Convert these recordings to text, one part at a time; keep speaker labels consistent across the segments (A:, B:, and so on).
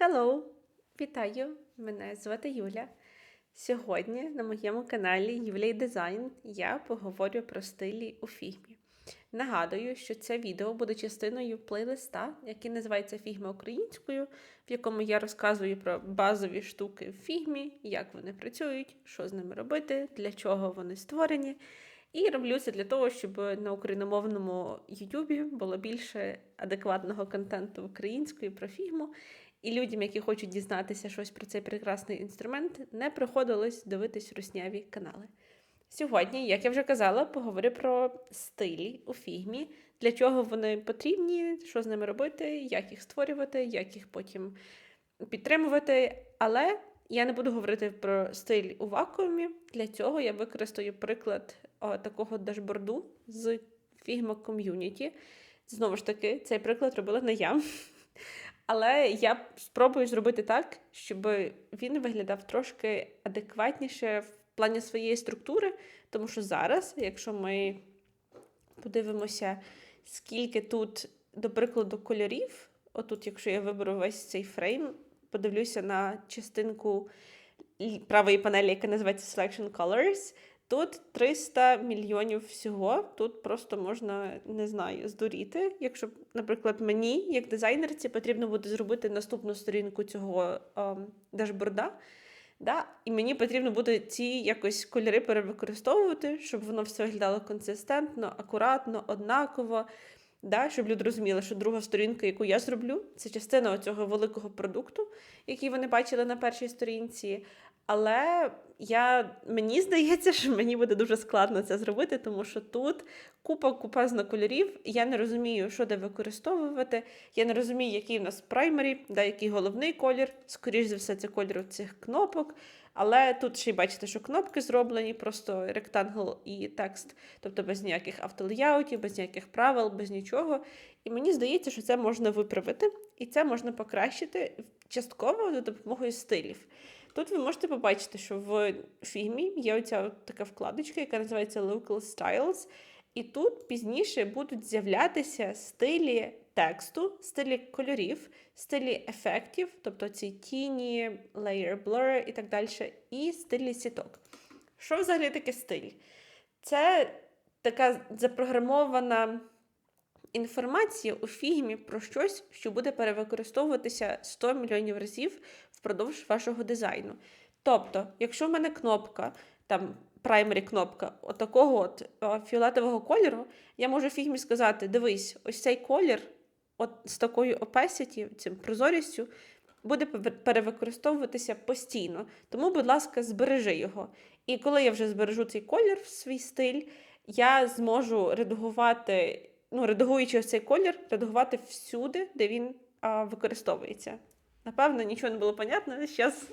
A: Hello! Вітаю! Мене звати Юля. Сьогодні на моєму каналі Юлій Дизайн я поговорю про стилі у фігмі. Нагадую, що це відео буде частиною плейлиста, який називається Фігма українською, в якому я розказую про базові штуки в фігмі, як вони працюють, що з ними робити, для чого вони створені. І роблю це для того, щоб на україномовному Ютубі було більше адекватного контенту українською про фігму. І людям, які хочуть дізнатися щось про цей прекрасний інструмент, не приходилось дивитись русняві канали. Сьогодні, як я вже казала, поговорю про стилі у фігмі, для чого вони потрібні, що з ними робити, як їх створювати, як їх потім підтримувати. Але я не буду говорити про стиль у вакуумі. Для цього я використаю приклад о, такого дашборду з Figma Community. Знову ж таки, цей приклад робила не я. Але я спробую зробити так, щоб він виглядав трошки адекватніше в плані своєї структури, тому що зараз, якщо ми подивимося, скільки тут, до прикладу, кольорів, отут, якщо я виберу весь цей фрейм, подивлюся на частинку правої панелі, яка називається Selection Colors, Тут 300 мільйонів всього. Тут просто можна, не знаю, здуріти. Якщо, наприклад, мені, як дизайнерці, потрібно буде зробити наступну сторінку цього а, дашборда. Да? І мені потрібно буде ці якось кольори перевикористовувати, щоб воно все виглядало консистентно, акуратно, однаково. Да, Щоб люди розуміли, що друга сторінка, яку я зроблю, це частина цього великого продукту, який вони бачили на першій сторінці. Але я, мені здається, що мені буде дуже складно це зробити, тому що тут купа купазна кольорів. Я не розумію, що де використовувати. Я не розумію, який в нас праймері, да, який головний колір. Скоріше за все, це колір цих кнопок. Але тут ще й бачите, що кнопки зроблені, просто ректангл і текст, тобто без ніяких автолеяутів, без ніяких правил, без нічого. І мені здається, що це можна виправити, і це можна покращити частково за допомогою стилів. Тут ви можете побачити, що в фільмі є оця така вкладочка, яка називається Local Styles. І тут пізніше будуть з'являтися стилі тексту, стилі кольорів, стилі ефектів, тобто ці тіні, layer blur і так далі, і стилі сіток. Що взагалі таке стиль? Це така запрограмована інформація у фігмі про щось, що буде перевикористовуватися 100 мільйонів разів впродовж вашого дизайну. Тобто, якщо в мене кнопка, там праймері кнопка отакого от, фіолетового кольору, я можу фігмі сказати: дивись, ось цей колір от з такою opacity, цим прозорістю, буде перевикористовуватися постійно. Тому, будь ласка, збережи його. І коли я вже збережу цей колір в свій стиль, я зможу редагувати ну, редагуючи цей колір, редагувати всюди, де він а, використовується. Напевно, нічого не було понятно. Зараз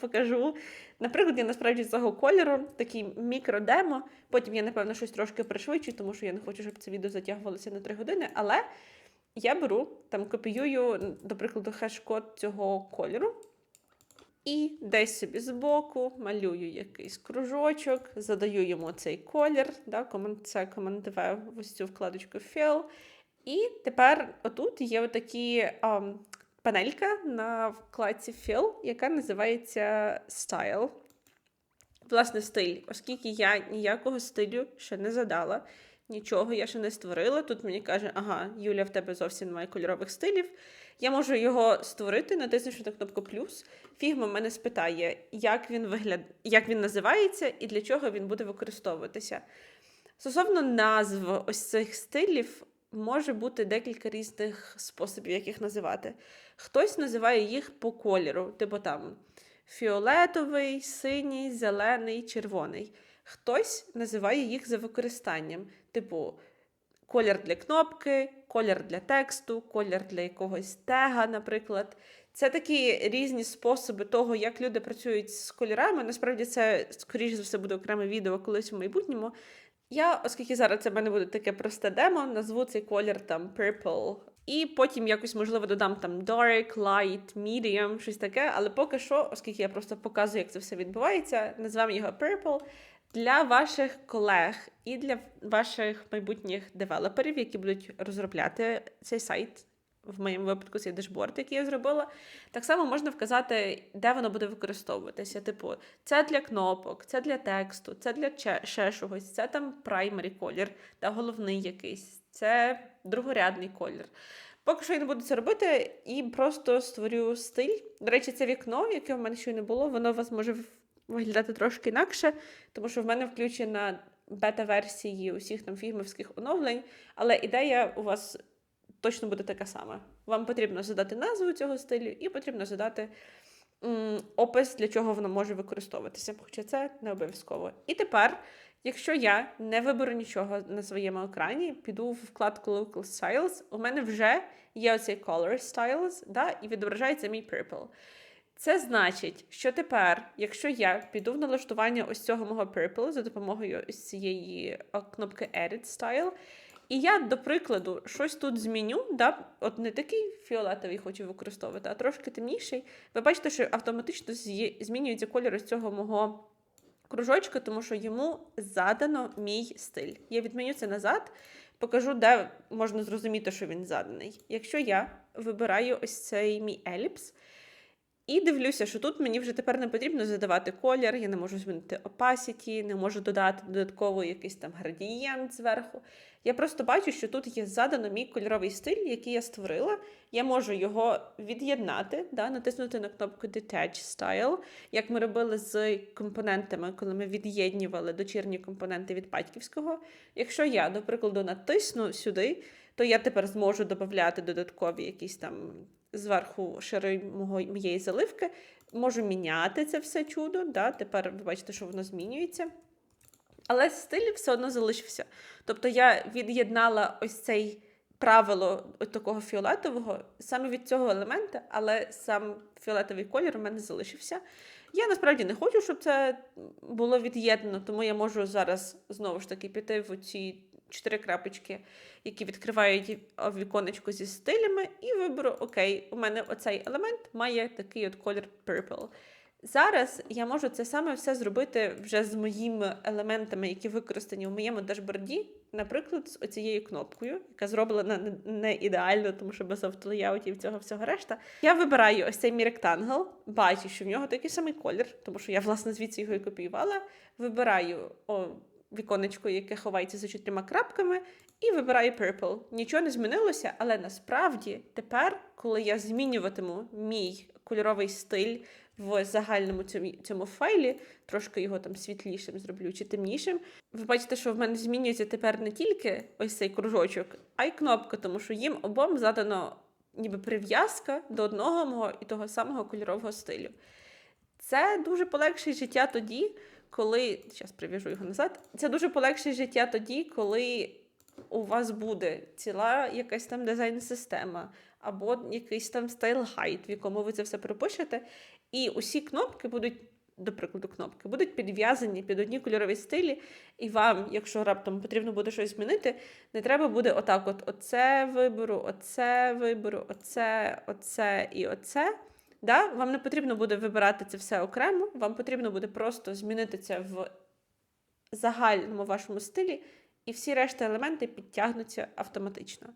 A: покажу. Наприклад, я насправді цього кольору такий мікродемо. Потім я, напевно, щось трошки пришвидшую, тому що я не хочу, щоб це відео затягувалося на 3 години. Але я беру, там копіюю, до прикладу, хеш-код цього кольору. І десь собі збоку малюю якийсь кружочок, задаю йому цей колір, да, це команд в ось цю вкладочку Fill. І тепер отут є отакі а, панелька на вкладці Fill, яка називається Style. Власне, стиль, оскільки я ніякого стилю ще не задала, нічого я ще не створила. Тут мені каже, ага, Юля, в тебе зовсім немає кольорових стилів. Я можу його створити, натиснувши на кнопку плюс. Фігма мене спитає, як він вигляд... як він називається і для чого він буде використовуватися. Стосовно назв ось цих стилів, може бути декілька різних способів, як їх називати. Хтось називає їх по кольору, типу там фіолетовий, синій, зелений, червоний. Хтось називає їх за використанням, типу колір для кнопки, колір для тексту, колір для якогось тега, наприклад. Це такі різні способи того, як люди працюють з кольорами. Насправді, це, скоріше за все, буде окреме відео колись у майбутньому. Я, оскільки зараз це в мене буде таке просте демо, назву цей колір там Purple. І потім якось, можливо, додам там Dark, Light, Medium, щось таке. Але поки що, оскільки я просто показую, як це все відбувається, назвемо його Purple для ваших колег і для ваших майбутніх девелоперів, які будуть розробляти цей сайт в моєму випадку цей дешборд, який я зробила. Так само можна вказати, де воно буде використовуватися. Типу, це для кнопок, це для тексту, це для ще чогось, це там праймері колір та головний якийсь, це другорядний колір. Поки що я не буду це робити і просто створю стиль. До речі, це вікно, яке в мене ще не було, воно у вас може виглядати трошки інакше, тому що в мене включена бета-версії усіх там фігмовських оновлень, але ідея у вас точно буде така сама. Вам потрібно задати назву цього стилю і потрібно задати м, опис, для чого воно може використовуватися, хоча це не обов'язково. І тепер, якщо я не виберу нічого на своєму екрані, піду в вкладку Local Styles, у мене вже є оцей Color Styles, да, і відображається мій Purple. Це значить, що тепер, якщо я піду в налаштування ось цього мого Purple за допомогою ось цієї кнопки Edit Style, і я, до прикладу, щось тут зміню, да, от не такий фіолетовий хочу використовувати, а трошки темніший, ви бачите, що автоматично змінюється кольор ось цього мого кружочка, тому що йому задано мій стиль. Я відміню це назад, покажу, де можна зрозуміти, що він заданий. Якщо я вибираю ось цей мій еліпс, і дивлюся, що тут мені вже тепер не потрібно задавати колір, я не можу змінити opacity, не можу додати додатково якийсь там градієнт зверху. Я просто бачу, що тут є задано мій кольоровий стиль, який я створила. Я можу його від'єднати, да, натиснути на кнопку Detach Style, як ми робили з компонентами, коли ми від'єднювали дочірні компоненти від батьківського. Якщо я, до прикладу, натисну сюди, то я тепер зможу додати додаткові якісь там зверху мого, моєї заливки. Можу міняти це все чудо. Да? Тепер ви бачите, що воно змінюється. Але стиль все одно залишився. Тобто я від'єднала ось цей правило такого фіолетового саме від цього елемента, але сам фіолетовий колір у мене залишився. Я насправді не хочу, щоб це було від'єднано, тому я можу зараз знову ж таки піти в ці чотири крапочки, які відкривають віконечко зі стилями, і виберу: Окей, у мене оцей елемент має такий от колір purple. Зараз я можу це саме все зробити вже з моїми елементами, які використані у моєму дашборді, наприклад, з оцією кнопкою, яка зроблена не ідеально, тому що без автолеяутів цього всього решта. Я вибираю ось цей мій ректангл, бачу, що в нього такий самий колір, тому що я, власне, звідси його і копіювала. Вибираю о, віконечко, яке ховається за чотирма крапками, і вибираю Purple. Нічого не змінилося, але насправді тепер, коли я змінюватиму мій кольоровий стиль в загальному цьому, цьому файлі, трошки його там світлішим зроблю чи темнішим. Ви бачите, що в мене змінюється тепер не тільки ось цей кружочок, а й кнопка, тому що їм обом задано ніби прив'язка до одного мого і того самого кольорового стилю. Це дуже полегшить життя тоді, коли. Зараз прив'яжу його назад. Це дуже полегшить життя тоді, коли у вас буде ціла якась там дизайн-система, або якийсь там стайл-гайд, в якому ви це все пропишете. І усі кнопки будуть, до прикладу, кнопки, будуть підв'язані під одні кольорові стилі. І вам, якщо раптом потрібно буде щось змінити, не треба буде отак: от оце виберу, оце виберу, оце, оце і оце. Да? Вам не потрібно буде вибирати це все окремо, вам потрібно буде просто змінити це в загальному вашому стилі, і всі решта елементи підтягнуться автоматично.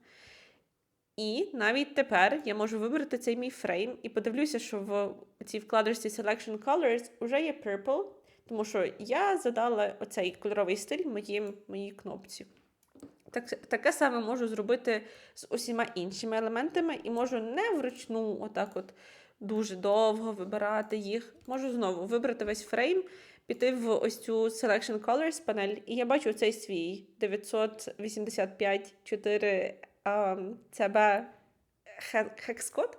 A: І навіть тепер я можу вибрати цей мій фрейм і подивлюся, що в цій вкладочці Selection Colors вже є Purple, тому що я задала оцей кольоровий стиль моїм, моїй кнопці. Так, таке саме можу зробити з усіма іншими елементами, і можу не вручну, отак от дуже довго вибирати їх. Можу знову вибрати весь фрейм, піти в ось цю Selection Colors панель, і я бачу цей свій 985 4 CB хекскод.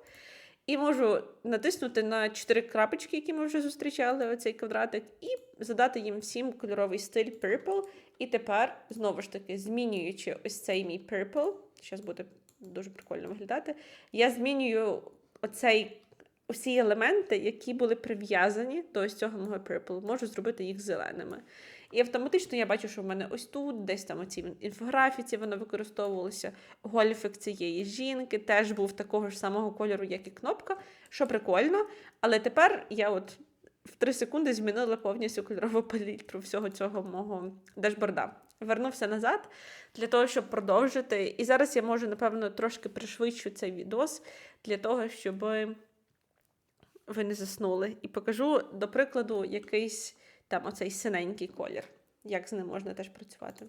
A: І можу натиснути на чотири крапочки, які ми вже зустрічали, оцей квадратик, і задати їм всім кольоровий стиль Purple. І тепер, знову ж таки, змінюючи ось цей мій Purple, зараз буде дуже прикольно виглядати, я змінюю оцей, усі елементи, які були прив'язані до ось цього мого Purple, можу зробити їх зеленими. І автоматично я бачу, що в мене ось тут, десь там у цій інфографіці воно використовувалося. Гольфик цієї жінки теж був такого ж самого кольору, як і кнопка, що прикольно. Але тепер я от в 3 секунди змінила повністю кольорову палітру всього цього мого дашборда. Вернувся назад для того, щоб продовжити. І зараз я можу, напевно, трошки пришвидшу цей відос для того, щоб ви не заснули. І покажу, до прикладу, якийсь там оцей синенький колір. Як з ним можна теж працювати.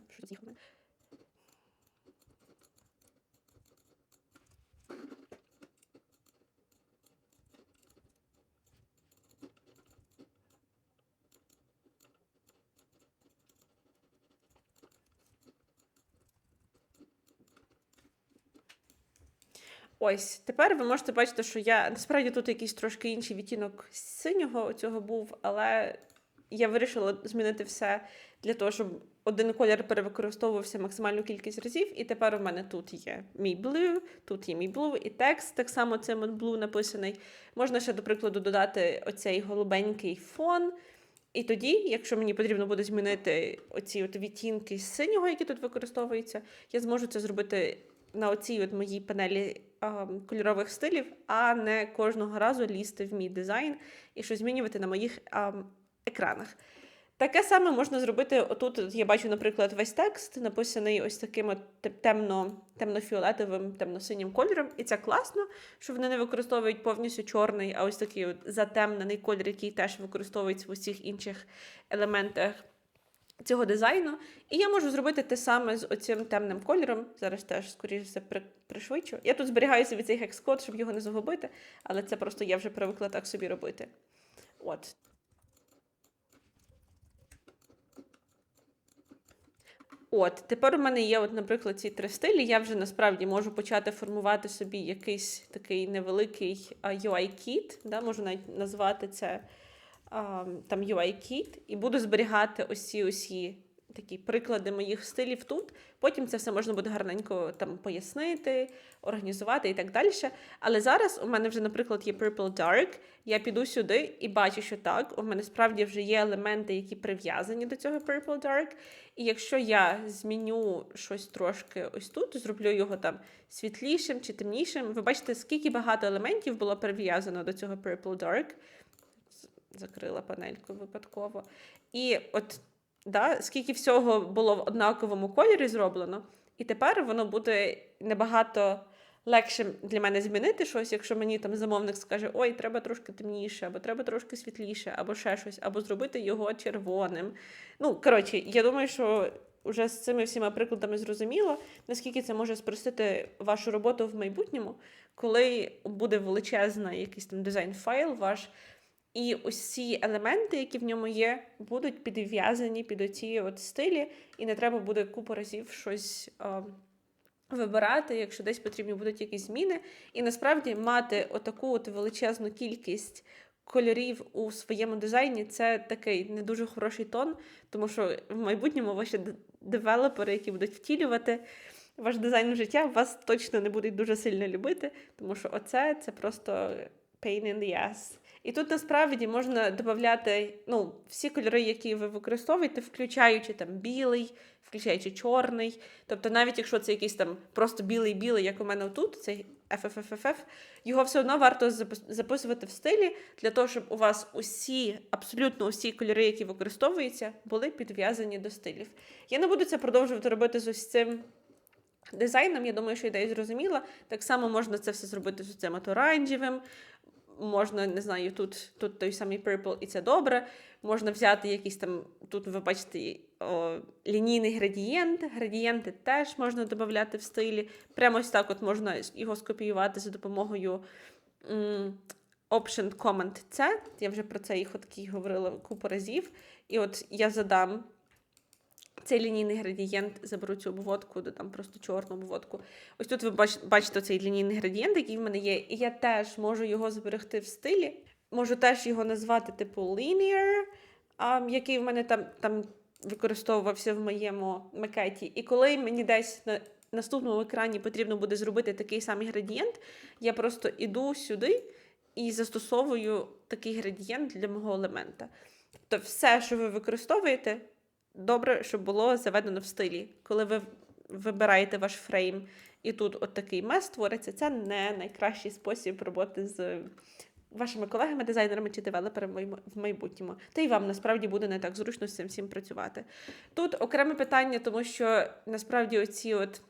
A: Ось, тепер ви можете бачити, що я насправді тут якийсь трошки інший відтінок синього цього був, але я вирішила змінити все для того, щоб один колір перевикористовувався максимальну кількість разів. І тепер у мене тут є мій blue, тут є мій blue, і текст так само цим blue написаний. Можна ще, до прикладу, додати оцей голубенький фон. І тоді, якщо мені потрібно буде змінити оці от відтінки синього, які тут використовуються, я зможу це зробити на оцій от моїй панелі кольорових стилів, а не кожного разу лізти в мій дизайн і щось змінювати на моїх екранах. Таке саме можна зробити. Отут я бачу, наприклад, весь текст написаний ось таким темно, темно-фіолетовим, темно-синім кольором. І це класно, що вони не використовують повністю чорний, а ось такий от затемнений колір, який теж використовується в усіх інших елементах цього дизайну. І я можу зробити те саме з оцим темним кольором. Зараз теж, скоріше все, пришвидшу. Я тут зберігаю собі цей хекс-код, щоб його не загубити, але це просто я вже привикла так собі робити. От. От, тепер у мене є, от, наприклад, ці три стилі. Я вже насправді можу почати формувати собі якийсь такий невеликий UI-кіт, да, можу навіть назвати це там UI-кіт, і буду зберігати ці усі такі приклади моїх стилів тут. Потім це все можна буде гарненько там пояснити, організувати і так далі. Але зараз у мене вже, наприклад, є Purple Dark. Я піду сюди і бачу, що так, у мене справді вже є елементи, які прив'язані до цього Purple Dark. І якщо я зміню щось трошки ось тут, зроблю його там світлішим чи темнішим, ви бачите, скільки багато елементів було прив'язано до цього Purple Dark. Закрила панельку випадково. І от да, скільки всього було в однаковому кольорі зроблено, і тепер воно буде набагато легше для мене змінити щось, якщо мені там замовник скаже, ой, треба трошки темніше, або треба трошки світліше, або ще щось, або зробити його червоним. Ну, коротше, я думаю, що вже з цими всіма прикладами зрозуміло, наскільки це може спростити вашу роботу в майбутньому, коли буде величезний якийсь там дизайн-файл ваш. І усі елементи, які в ньому є, будуть підв'язані під оці от стилі, і не треба буде купу разів щось а, вибирати, якщо десь потрібні будуть якісь зміни. І насправді мати отаку от величезну кількість кольорів у своєму дизайні це такий не дуже хороший тон, тому що в майбутньому ваші девелопери, які будуть втілювати ваш дизайн в життя, вас точно не будуть дуже сильно любити, тому що оце це просто pain in the ass. І тут насправді можна додати ну, всі кольори, які ви використовуєте, включаючи там білий, включаючи чорний. Тобто, навіть якщо це якийсь там просто білий-білий, як у мене тут, цей FFFFF, його все одно варто записувати в стилі для того, щоб у вас усі, абсолютно усі кольори, які використовуються, були підв'язані до стилів. Я не буду це продовжувати робити з ось цим. Дизайном, я думаю, що ідея зрозуміла. Так само можна це все зробити з цим оранжевим, можна, не знаю, тут тут той самий Purple, і це добре. Можна взяти якийсь там, тут ви бачите, о, лінійний градієнт. Градієнти теж можна додати в стилі. Прямо ось так от можна його скопіювати за допомогою м, Option Command C. Я вже про це і ходки говорила купу разів. І от я задам цей лінійний градієнт, заберу цю обводку, додам просто чорну обводку. Ось тут ви бачите цей лінійний градієнт, який в мене є, і я теж можу його зберегти в стилі. Можу теж його назвати типу linear, який в мене там там використовувався в моєму макеті. І коли мені десь на наступному екрані потрібно буде зробити такий самий градієнт, я просто іду сюди і застосовую такий градієнт для мого елемента. Тобто, все, що ви використовуєте, добре, щоб було заведено в стилі. Коли ви вибираєте ваш фрейм, і тут от такий мес твориться, це не найкращий спосіб роботи з вашими колегами, дизайнерами чи девелоперами в майбутньому. Та й вам насправді буде не так зручно з цим всім працювати. Тут окреме питання, тому що насправді оці от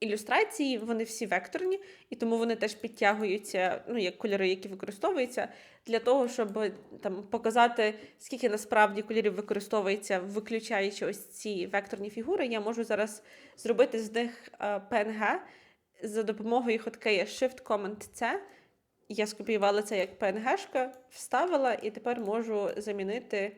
A: ілюстрації, вони всі векторні, і тому вони теж підтягуються, ну, як кольори, які використовуються, для того, щоб там показати, скільки насправді кольорів використовується, виключаючи ось ці векторні фігури, я можу зараз зробити з них е, PNG за допомогою хоткея Shift-Command-C. Я скопіювала це як PNG-шка, вставила, і тепер можу замінити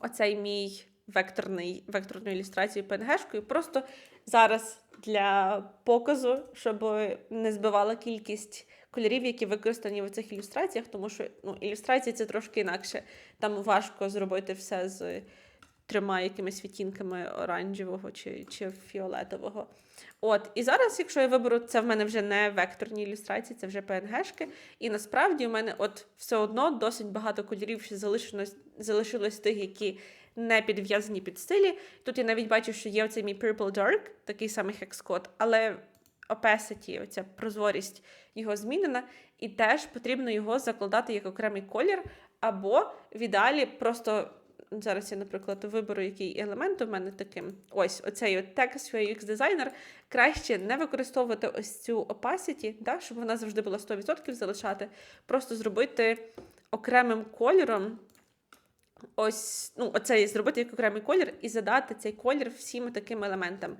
A: оцей мій векторний, векторну ілюстрацію PNG-шкою. Просто зараз для показу, щоб не збивала кількість кольорів, які використані в цих ілюстраціях, тому що ну, ілюстрації це трошки інакше. Там важко зробити все з трьома якимись відтінками оранжевого чи, чи фіолетового. От, і зараз, якщо я виберу, це в мене вже не векторні ілюстрації, це вже PNG-шки. І насправді у мене от все одно досить багато кольорів ще залишилось, залишилось тих, які не підв'язані під стилі. Тут я навіть бачу, що є оцей мій Purple Dark, такий самий хекскод, але opacity, оця прозорість його змінена, і теж потрібно його закладати як окремий колір, або в ідеалі просто. Зараз я, наприклад, виберу, який елемент у мене таким. Ось оцей от Text UX дизайнер. Краще не використовувати ось цю opacity, да, щоб вона завжди була 100% залишати. Просто зробити окремим кольором. Ось, ну, оцей зробити як окремий колір і задати цей колір всім таким елементам.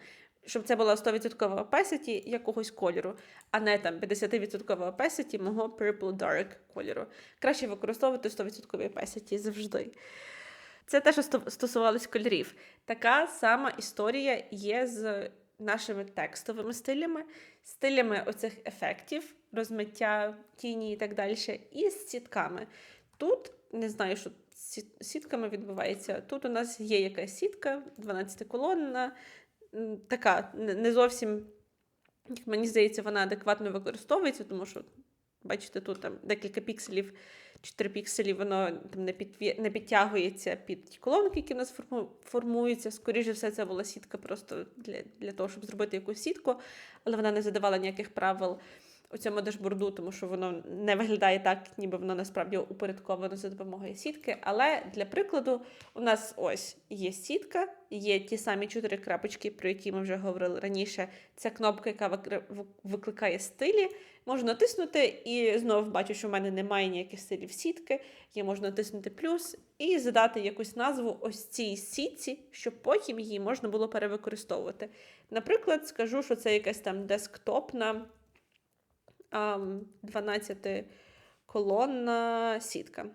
A: Щоб це була 100% opacity якогось кольору, а не там 50% opacity мого Purple Dark кольору. Краще використовувати 100% opacity завжди. Це те, що сто- стосувалось кольорів. Така сама історія є з нашими текстовими стилями, стилями оцих ефектів, розмиття тіні і так далі, і з сітками. Тут не знаю, що сітками відбувається. Тут у нас є якась сітка, 12-колонна, така не зовсім, як мені здається, вона адекватно використовується, тому що, бачите, тут там декілька пікселів, 4 пікселі, воно там не, підві... не підтягується під ті колонки, які в нас форму... формуються. Скоріше все, це була сітка просто для, для того, щоб зробити якусь сітку, але вона не задавала ніяких правил у цьому дашборду, тому що воно не виглядає так, ніби воно насправді упорядковано за допомогою сітки. Але для прикладу, у нас ось є сітка, є ті самі чотири крапочки, про які ми вже говорили раніше. Це кнопка, яка викликає стилі. Можу натиснути, і знову бачу, що в мене немає ніяких стилів сітки. Я можу натиснути плюс і задати якусь назву ось цій сітці, щоб потім її можна було перевикористовувати. Наприклад, скажу, що це якась там десктопна. 12 колонна сітка.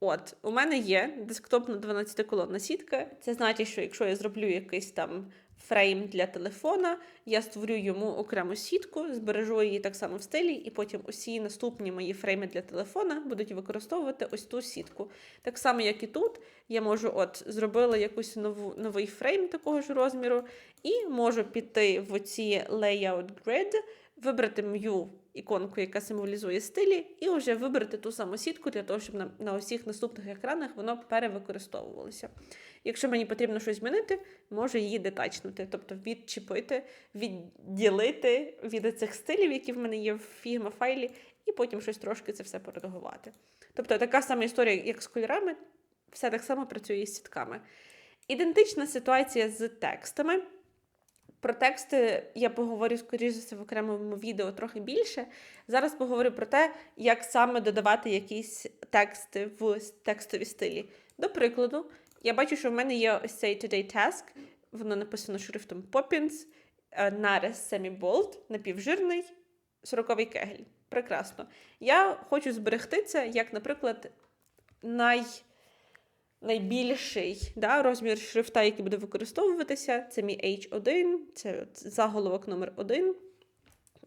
A: От, у мене є десктопна 12 колонна сітка. Це значить, що якщо я зроблю якийсь там фрейм для телефона, я створю йому окрему сітку, збережу її так само в стилі, і потім усі наступні мої фрейми для телефона будуть використовувати ось ту сітку. Так само, як і тут, я можу от зробила якусь нову, новий фрейм такого ж розміру, і можу піти в ці layout grid, вибрати мою іконку, яка символізує стилі, і вже вибрати ту саму сітку для того, щоб на, на усіх наступних екранах воно перевикористовувалося. Якщо мені потрібно щось змінити, можу її детачнути, тобто відчепити, відділити від цих стилів, які в мене є в Figma файлі, і потім щось трошки це все поредагувати. Тобто така сама історія, як з кольорами, все так само працює і з сітками. Ідентична ситуація з текстами. Про тексти я поговорю, скоріше за все, в окремому відео трохи більше. Зараз поговорю про те, як саме додавати якісь тексти в текстові стилі. До прикладу, я бачу, що в мене є ось цей Today Task, воно написано шрифтом Poppins, е, нарис semi-bold, напівжирний, 40-й кегель. Прекрасно. Я хочу зберегти це, як, наприклад, най найбільший да, розмір шрифта, який буде використовуватися, це мій H1, це заголовок номер 1.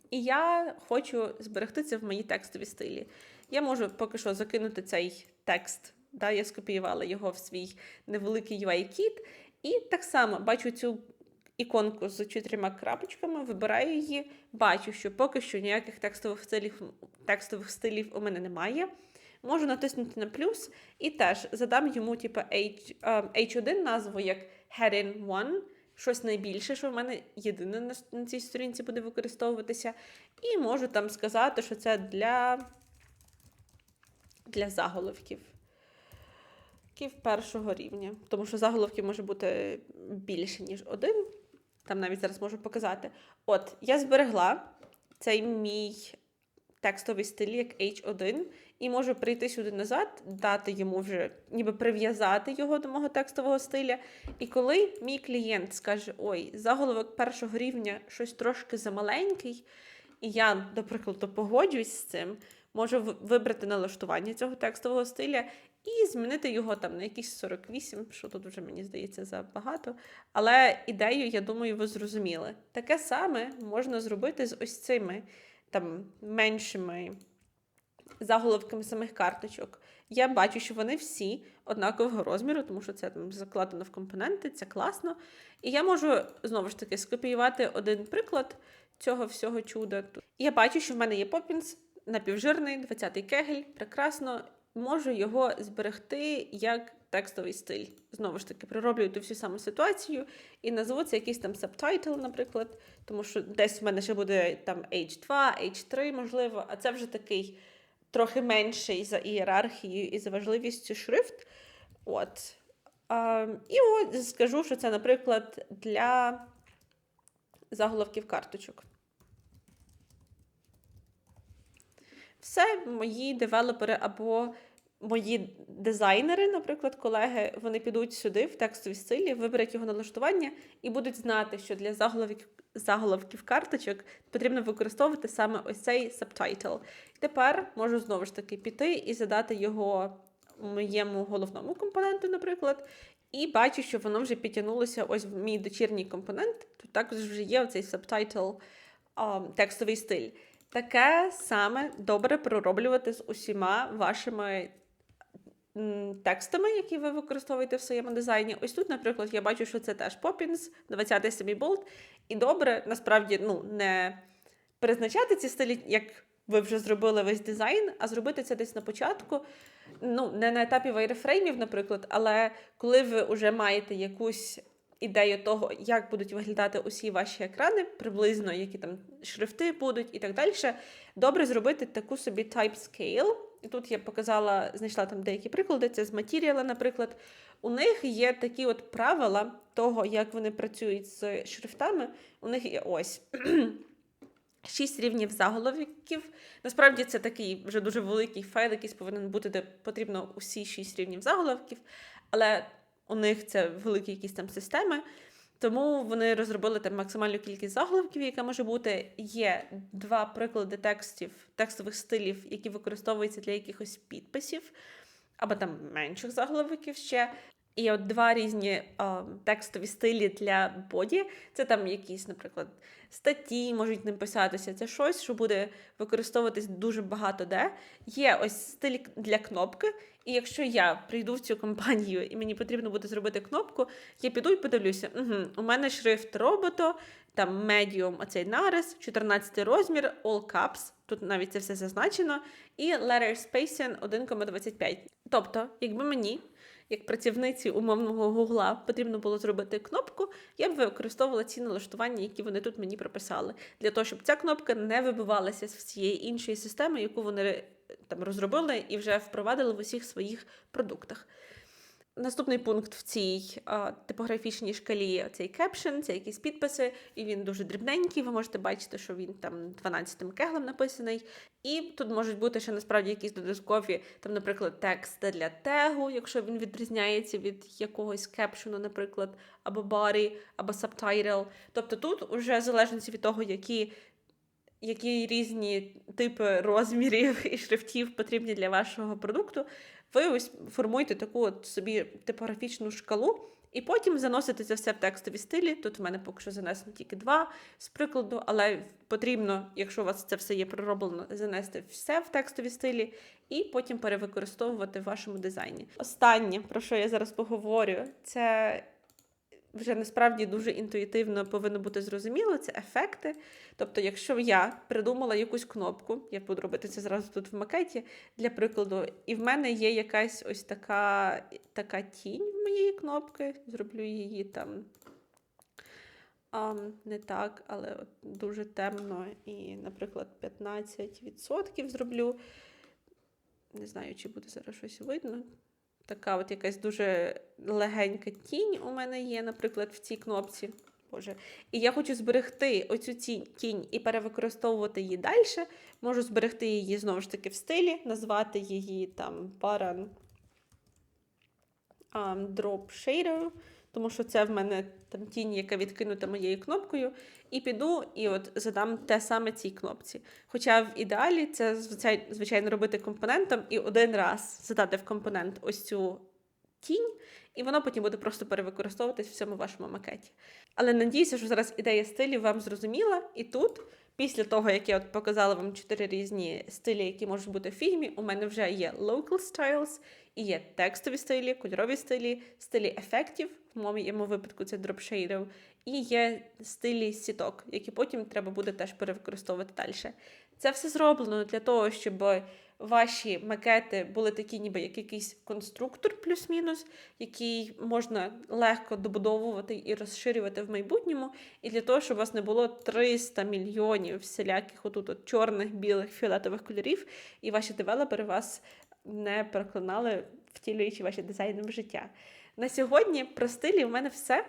A: І я хочу зберегти це в моїй текстовій стилі. Я можу поки що закинути цей текст. Да, Я скопіювала його в свій невеликий UI-кіт. І так само бачу цю іконку з чотирма крапочками, вибираю її, бачу, що поки що ніяких текстових стилів, текстових стилів у мене немає. Можу натиснути на плюс і теж задам йому типу, H, е, H1 назву як heading 1, щось найбільше, що в мене єдине на, цій сторінці буде використовуватися. І можу там сказати, що це для, для заголовків. Ків першого рівня. Тому що заголовків може бути більше, ніж один. Там навіть зараз можу показати. От, я зберегла цей мій текстовий стиль як H1, і можу прийти сюди назад, дати йому вже, ніби прив'язати його до мого текстового стиля. І коли мій клієнт скаже: Ой, заголовок першого рівня щось трошки замаленький, і я, до прикладу, погоджуюсь з цим, можу вибрати налаштування цього текстового стиля і змінити його там на якісь 48, що тут вже мені здається забагато. Але ідею, я думаю, ви зрозуміли. Таке саме можна зробити з ось цими там меншими заголовками самих карточок. Я бачу, що вони всі однакового розміру, тому що це там закладено в компоненти, це класно. І я можу знову ж таки скопіювати один приклад цього всього чуда. І я бачу, що в мене є Попінс напівжирний, 20-й кегель, прекрасно. Можу його зберегти як текстовий стиль. Знову ж таки, пророблюю ту всю саму ситуацію і назву це якийсь там сабтайтл, наприклад, тому що десь в мене ще буде там H2, H3, можливо, а це вже такий трохи менший за ієрархією і за важливістю шрифт. От. А, і от скажу, що це, наприклад, для заголовків карточок. Все мої девелопери або мої дизайнери, наприклад, колеги, вони підуть сюди в текстові стилі, виберуть його налаштування і будуть знати, що для заголовків, заголовків карточок потрібно використовувати саме ось цей сабтайтл. Тепер можу знову ж таки піти і задати його моєму головному компоненту, наприклад. І бачу, що воно вже підтягнулося ось в мій дочірній компонент. Тут також вже є оцей сабтайтл текстовий стиль. Таке саме добре пророблювати з усіма вашими текстами, які ви використовуєте в своєму дизайні. Ось тут, наприклад, я бачу, що це теж Poppins, 20-й семіболт. І добре, насправді, ну, не призначати ці стилі, як ви вже зробили весь дизайн, а зробити це десь на початку. Ну, не на етапі вайрефреймів, наприклад, але коли ви вже маєте якусь ідею того, як будуть виглядати усі ваші екрани, приблизно які там шрифти будуть і так далі, добре зробити таку собі type scale. І тут я показала, знайшла там деякі приклади, це з матеріала, наприклад. У них є такі от правила того, як вони працюють з шрифтами. У них є ось. Шість рівнів заголовків. Насправді це такий вже дуже великий файл, який повинен бути, де потрібно усі шість рівнів заголовків, але у них це великі якісь там системи. Тому вони розробили там максимальну кількість заголовків, яка може бути. Є два приклади текстів, текстових стилів, які використовуються для якихось підписів, або там менших заголовків ще. І от два різні а, текстові стилі для боді. Це там якісь, наприклад, статті можуть ним писатися. Це щось, що буде використовуватись дуже багато де. Є ось стиль для кнопки. І якщо я прийду в цю компанію і мені потрібно буде зробити кнопку, я піду і подивлюся. Угу, у мене шрифт робото, там medium, оцей нарис, 14 розмір, all caps, тут навіть це все зазначено, і letter spacing 1,25. Тобто, якби мені як працівниці умовного гугла потрібно було зробити кнопку, я б використовувала ці налаштування, які вони тут мені прописали, для того, щоб ця кнопка не вибивалася з всієї іншої системи, яку вони там розробили і вже впровадили в усіх своїх продуктах. Наступний пункт в цій а, типографічній шкалі цей кепшн, це якісь підписи, і він дуже дрібненький. Ви можете бачити, що він там 12 кеглем написаний. І тут можуть бути ще насправді якісь додаткові, там, наприклад, текст для тегу, якщо він відрізняється від якогось кепшену, наприклад, або барі, або сабтайтл. Тобто тут уже в залежності від того, які. Які різні типи розмірів і шрифтів потрібні для вашого продукту, ви ось формуєте таку от собі типографічну шкалу, і потім заносите це все в текстові стилі. Тут в мене поки що занесено тільки два з прикладу, але потрібно, якщо у вас це все є пророблено, занести все в текстові стилі і потім перевикористовувати в вашому дизайні. Останнє, про що я зараз поговорю, це. Вже насправді дуже інтуїтивно повинно бути зрозуміло, це ефекти. Тобто, якщо я придумала якусь кнопку, я буду робити це зразу тут в макеті, для прикладу, і в мене є якась ось така, така тінь в моєї кнопки, зроблю її там а, не так, але от дуже темно і, наприклад, 15% зроблю. Не знаю, чи буде зараз щось видно. Така от якась дуже легенька тінь у мене є, наприклад, в цій кнопці. Боже. І я хочу зберегти оцю тінь і перевикористовувати її далі. Можу зберегти її знову ж таки в стилі, назвати її там Paran um, Drop Shadow, тому що це в мене там тінь, яка відкинута моєю кнопкою. І піду і от задам те саме цій кнопці. Хоча в ідеалі це звичайно робити компонентом і один раз задати в компонент ось цю тінь, і воно потім буде просто перевикористовуватись в цьому вашому макеті. Але надіюся, що зараз ідея стилів вам зрозуміла, і тут, після того, як я от показала вам чотири різні стилі, які можуть бути в фігмі, у мене вже є local styles, і є текстові стилі, кольорові стилі, стилі ефектів, в моєму випадку це Drop і є стилі сіток, які потім треба буде теж перевикористовувати далі. Це все зроблено для того, щоб ваші макети були такі, ніби як якийсь конструктор плюс-мінус, який можна легко добудовувати і розширювати в майбутньому, і для того, щоб у вас не було 300 мільйонів всіляких отут от чорних, білих, фіолетових кольорів, і ваші девелопери вас не проклинали, втілюючи ваші дизайни в життя. На сьогодні про стилі в мене все.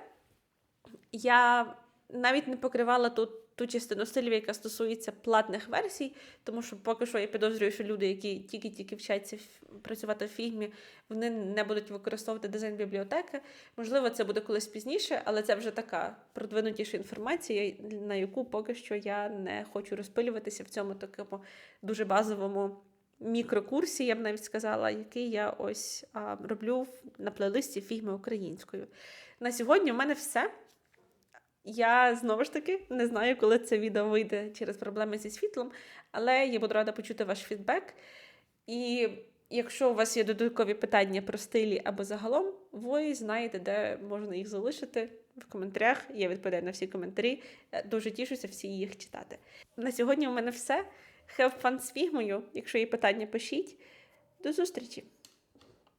A: Я навіть не покривала тут ту частину стилів, яка стосується платних версій, тому що поки що я підозрюю, що люди, які тільки-тільки вчаться працювати в фігмі, вони не будуть використовувати дизайн бібліотеки. Можливо, це буде колись пізніше, але це вже така продвинутіша інформація, на яку поки що я не хочу розпилюватися в цьому такому дуже базовому мікрокурсі, я б навіть сказала, який я ось а, роблю на плейлисті фігми українською. На сьогодні в мене все. Я знову ж таки не знаю, коли це відео вийде через проблеми зі світлом, але я буду рада почути ваш фідбек. І якщо у вас є додаткові питання про стилі або загалом, ви знаєте, де можна їх залишити в коментарях. Я відповідаю на всі коментарі. Е, Дуже тішуся всі їх читати. На сьогодні у мене все. Have fun з фігмою. Якщо є питання, пишіть. До зустрічі!